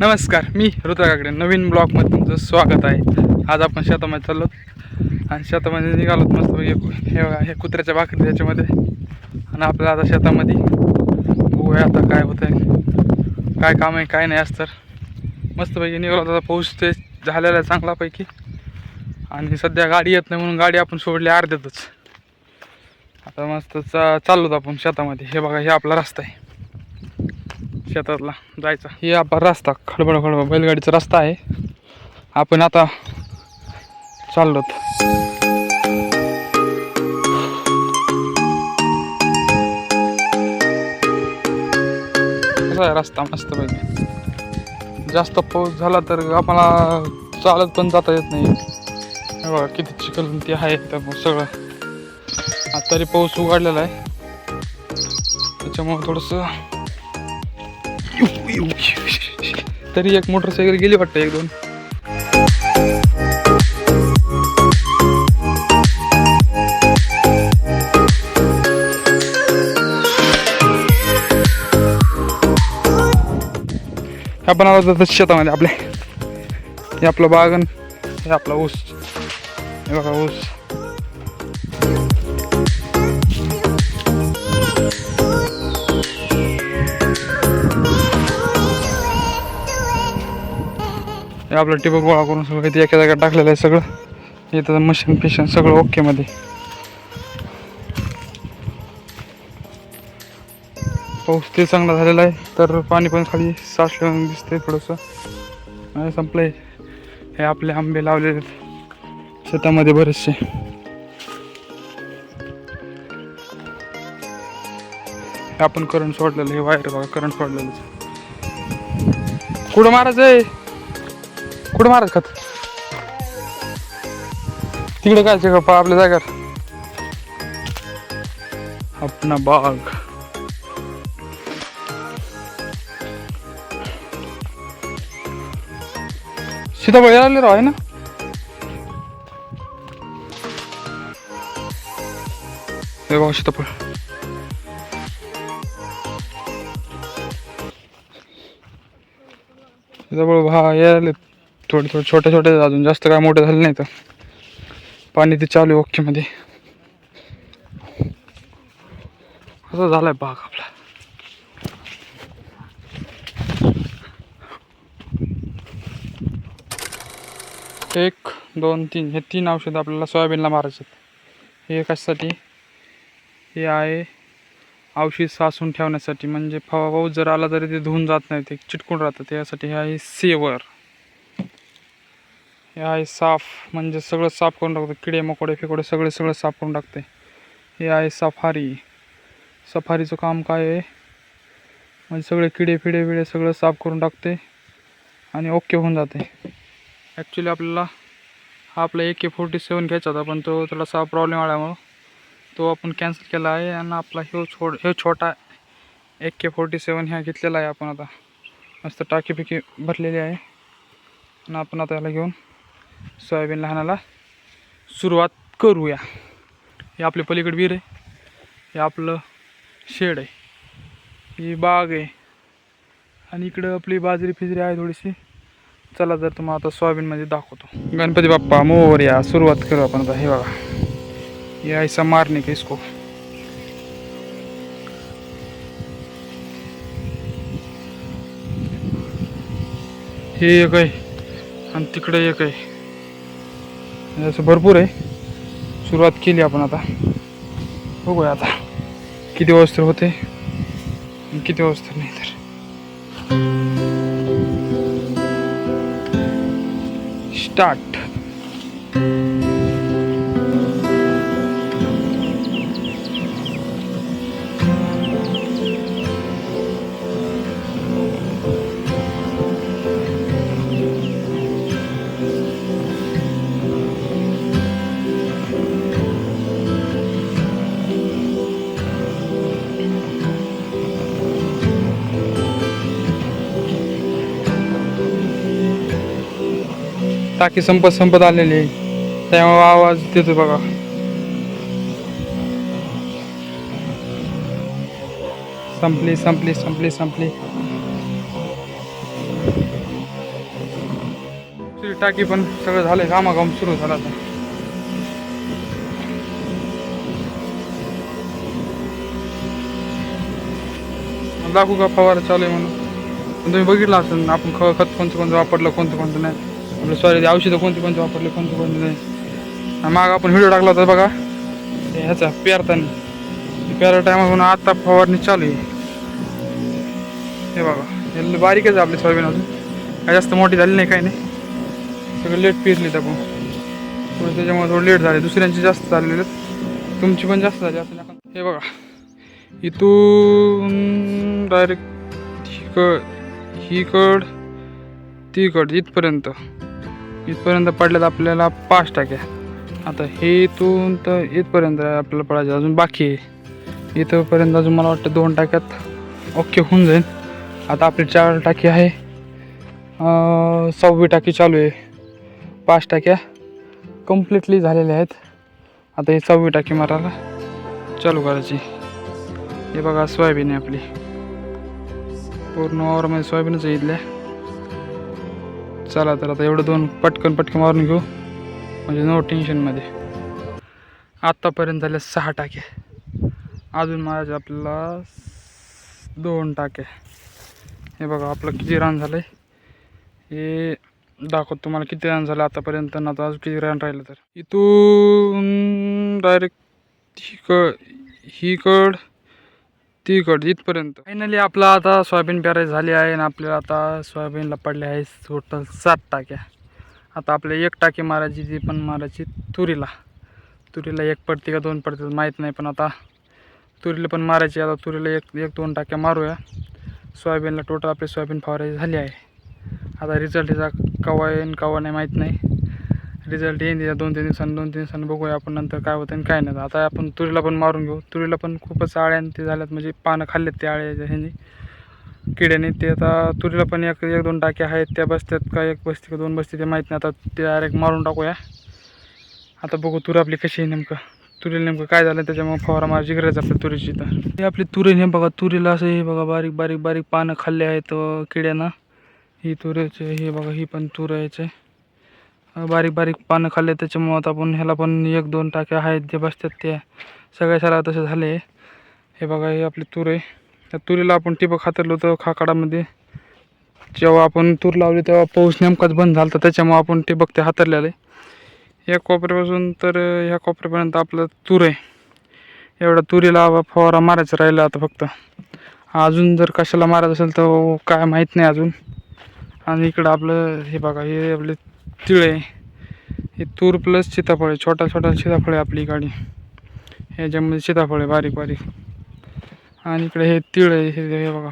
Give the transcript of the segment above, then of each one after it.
नमस्कार मी ऋतुरा काकडे. नवीन ब्लॉगमध्ये तुमचं स्वागत आहे. आज आपण शेतामध्ये चाललो आणि शेतामध्ये निघालो मस्त हे हे बघा हे कुत्र्याच्या भाकरी त्याच्यामध्ये. आणि आपल्याला आता शेतामध्ये. बघूया आता काय होतं आहे काय काम आहे काय नाही असतं मस्तपैकी निघालो आता पाऊस ते झालेला आहे चांगलापैकी. आणि सध्या गाडी येत नाही म्हणून गाडी आपण सोडली अर्ध्यातच. आता मस्त चा चाललोत आपण शेतामध्ये. हे बघा हे आपला रस्ता आहे. शेतातला जायचा. हे आपला रस्ता खडबड खडबड बैलगाडीचा रस्ता आहे. आपण आता चाललोत रस्ता? मस्त पाहिजे जास्त पाऊस झाला तर आम्हाला चालत पण जाता येत नाही. बघा किती चिखल ते आहे तर सगळं. आता तरी पाऊस उघडलेला आहे. त्याच्यामुळं थोडंसं तरी एक मोटरसायकल गेली वाटतं एक दोन. आपण आलो होतो शेतामध्ये आपल्या हे आपलं बागन हे आपला ऊस. हे बघा ऊस. हे आपलं टिबक गोळा करून सगळं इथे एका जागा टाकलेलं आहे सगळं. इथं मशीन फिशन सगळं ओके मध्ये. पाऊस ते चांगला झालेला आहे तर पाणी पण खाली साचल्यानं दिसते थोडंसं. संपलं संपलंय. हे आपले आंबे लावलेले आहेत. शेतामध्ये बरेचसे. हे आपण करंट सोडलेलं हे वायर बघा करंट सोडलेलं कुठं मारायचं आहे कुठं मारत खात? तिकडे काय का आपल्या जागेवर. अपना बाग. सीताफळ आले राव आहे ना? हे बघा सीताफळ. सीताफळ हा यायले थोडे थोडे छोटे छोटे अजून. जास्त काय मोठे झाले नाही तर पाणी ते चालू आहे ओकेमध्ये असं झालाय बाग आपला. एक दोन तीन. हे तीन औषधं आपल्याला सोयाबीनला मारायचे आहेत. हे कशासाठी? हे आहे औषध साचून ठेवण्यासाठी. म्हणजे फवा पाऊस जर आला तरी ते धुवून जात नाही. ते चिटकून राहतं त्यासाठी हे आहे सेवर. हे आहे साफ म्हणजे सगळं साफ करून टाकतो. किडे मकोडे फिकोडे सगळे सगळं साफ करून टाकते. हे आहे सफारी. सफारीचं काम काय आहे? म्हणजे सगळे किडे फिडे फिडे सगळं साफ करून टाकते आणि ओके होऊन जाते. ॲक्च्युली आपल्याला हा आपला ए के फोर्टी सेवन घ्यायचा होता पण तो थोडासा प्रॉब्लेम आल्यामुळं तो आपण कॅन्सल केला आहे आणि आपला हे छोड हे छोटा ए के फोर्टी सेवन ह्या घेतलेला आहे आपण आता. मस्त टाकी फिकी भरलेली आहे. आणि आपण आता याला घेऊन सोयाबीन लहानाला सुरुवात करूया. हे आपले पलीकडे विहीर आहे. हे आपलं शेड आहे. ही बाग आहे. आणि इकडं आपली बाजरी फिजरी आहे थोडीशी. चला जर तुम्हाला आता सोयाबीनमध्ये दाखवतो. गणपती बाप्पा मोरया सुरुवात करू आपण आता. हे बघा. यायचा मारणे मारने का इसको हे एक आहे. आणि तिकडे एक आहे. म्हणजे असं भरपूर आहे. सुरुवात केली आपण आता. बघूया आता किती वस्त्र होते आणि किती वस्त्र नाही तर. स्टार्ट टाकी संपत संपत आलेली आहे. त्यामुळे आवाज देतो बघा. संपली संपली संपली संपली. टाकी पण सगळं झालंय कामाकाम सुरू झाला आता. दाखवू का फवारा चालू आहे म्हणून. तुम्ही बघितलं असेल आपण खत कोणतं कोणतं वापरलं कोणतं कोणतं नाही. आपलं सॉरी औषधं कोणती कोणती वापरले कोणतं कोणतं नाही. मागं आपण व्हिडिओ टाकला होता बघा. ह्याचा पेरताना. पेरा टायमाहून आता फवारणी चालू आहे. हे बघा. हे बारीकच आहे आपली सोयाबीन अजून. काय जास्त मोठी झाली नाही काही नाही. सगळं लेट पेरली आपण. थोडं त्याच्यामुळे थोडं लेट झाले. दुसऱ्यांची जास्त झालेली तुमची पण जास्त झाली असं नका हे बघा. इथून डायरेक्ट हिकड हिकड तिकड इथपर्यंत. इथपर्यंत पडल्यात आपल्याला पाच टाक्या. आता हे इथून तर इथपर्यंत आपल्याला पडायचं अजून बाकी आहे. इथंपर्यंत अजून मला वाटतं दोन टाक्यात ओके होऊन जाईल. आता आपली चार टाकी आहे. सव्वी सहावी टाकी चालू आहे. पाच टाक्या कम्प्लिटली झालेल्या आहेत. आता ही सहावी टाकी मारायला चालू करायची. हे बघा सोयाबीन आहे आपली. पूर्ण ओवरमध्ये सोयाबीनच इथल्या. चला तर आता एवढं दोन पटकन पटकन मारून घेऊ. म्हणजे नो टेन्शनमध्ये आत्तापर्यंत झाल्या सहा टाक्या अजून माझ्या आपल्याला दोन टाक्या हे बघा आपलं किती रान झालं आहे हे दाखवतो तुम्हाला किती रान झालं आतापर्यंत. ना आता अजून किती रान राहिलं तर. इथून डायरेक्ट हिकड हिकड तिकड इथपर्यंत. फायनली आपला आता सोयाबीन पेरायची झाली आहे आणि आपल्याला आता सोयाबीनला पडले आहे टोटल सात टाक्या. आता आपल्या एक टाकी मारायची ती पण मारायची तुरीला. तुरीला एक पडते का दोन पडते माहीत नाही पण आता तुरीला पण मारायची आता तुरीला एक एक दोन टाक्या मारूया. सोयाबीनला टोटल आपली सोयाबीन फवारायची झाली आहे. आता रिझल्ट याचा कवा येईन कवा नाही माहीत नाही. रिझल्ट येईन त्याच्या दोन तीन दिवसांनी दोन तीन दिवसांनी बघूया आपण नंतर काय होतं आणि काय नाही. आता आपण तुरीला पण मारून घेऊ. तुरीला पण खूपच आळ्या आणि ते झाल्यात म्हणजे पानं खाल्लेत ते आळ्याच्या ह्यांनी. किड्याने ते आता तुरीला पण एक एक दोन टाक्या आहेत त्या बसत्यात का एक बसते का दोन बसते ते माहीत नाही. आता ते डायरेक्ट मारून टाकूया. आता बघू तूर आपली कशी आहे नेमकं. तुरीला नेमकं काय झालं त्याच्यामुळे फवारा मारायची गरज आपल्या तुरीची तर हे आपली तुरी हे बघा तुरीला असं हे बघा बारीक बारीक बारीक पानं खाल्ले आहेत किड्यानं. ही तुरीचे हे बघा ही पण तूर यायचे बारीक बारीक पानं खाल्ले त्याच्यामुळं आता आपण ह्याला पण एक दोन टाक्या आहेत जे बसतात त्या सगळ्या शाळा तसे झाले. हे बघा हे आपली तूर. आहे त्या तुरीला आपण टिपक खातरलो होतं खाकाडामध्ये. जेव्हा आपण तूर लावली तेव्हा पाऊस नेमकाच बंद झाला होता त्याच्यामुळं आपण टिबक ते हातरलेलं. आहे या कोपऱ्यापासून तर ह्या कोपऱ्यापर्यंत आपलं तूर आहे. एवढा तुरीला फवारा मारायचा राहिला आता फक्त. अजून जर कशाला मारायचं असेल तर काय माहीत नाही अजून. आणि इकडं आपलं हे बघा हे आपले तिळ. आहे हे तूर प्लस सीताफळ आहे छोटा छोटा सीताफळ आहे आपली गाडी. ह्याच्यामध्ये सीताफळ आहे बारीक बारीक. आणि इकडे हे तिळ आहे हे हे बघा.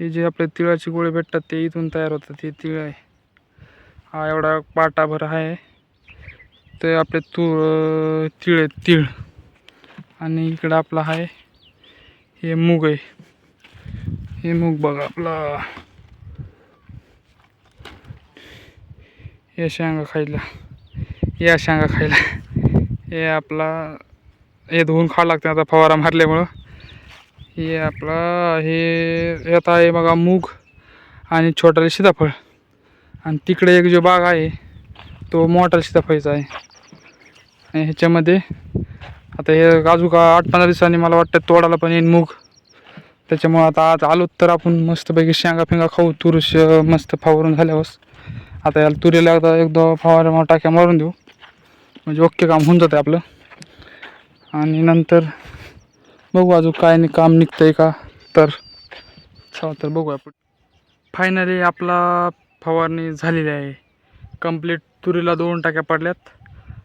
हे जे आपले तिळाची गोळे भेटतात ते इथून तयार होतात हे तिळ आहे. हा एवढा पाटाभर आहे. ते आपले तू तिळ आहे तिळ. आणि इकडं आपला आहे हे मूग आहे. हे मूग बघा आपला. या शेंगा खायला. या शेंगा खायला. हे आपला हे धुवून खावं लागतं आता फवारा मारल्यामुळं. हे आपला हे येत आहे बघा मूग आणि छोटाले सीताफळ. आणि तिकडे एक जो बाग आहे तो मोठा सीताफळीचा आहे. आणि ह्याच्यामध्ये आता हे अजून का आठ पंधरा दिवसांनी मला वाटतं तोडायला पण येईन मूग. त्याच्यामुळं आता आज आलो तर आपण मस्तपैकी शेंगा फिंगा खाऊ तुरुष मस्त फवारून झाल्यावर. आता याला तुरीला एकदा एकदा फवारा मा- टाक्या मारून देऊ. म्हणजे ओके काम होऊन जातं आपलं. आणि नंतर बघू अजून काय नाही काम निघतंय का. तर चला तर बघू आपण फायनली आपला फवारणी झालेली आहे. कंप्लीट तुरीला दोन टाक्या पडल्यात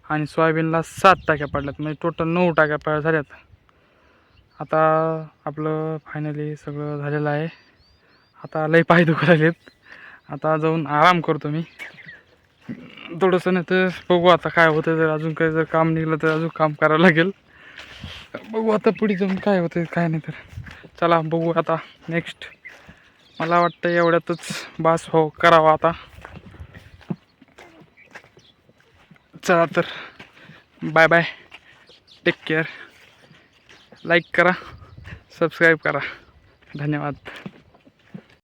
आणि सोयाबीनला सात टाक्या पडल्यात. म्हणजे टोटल नऊ टाक्या पड झाल्यात. आता आपलं फायनली सगळं झालेलं आहे. आता लई पाय दुखत आलेत आता जाऊन आराम करतो मी. थोडंसं नाही तर बघू आता काय होतं जर अजून काही जर काम निघलं तर अजून काम करावं लागेल. बघू आता पुढे जाऊन काय होतं काय नाही तर. चला बघू आता नेक्स्ट मला वाटतं एवढ्यातच बास हो करावा आता. चला तर. Bye bye take care like करा सबस्क्राईब करा. धन्यवाद.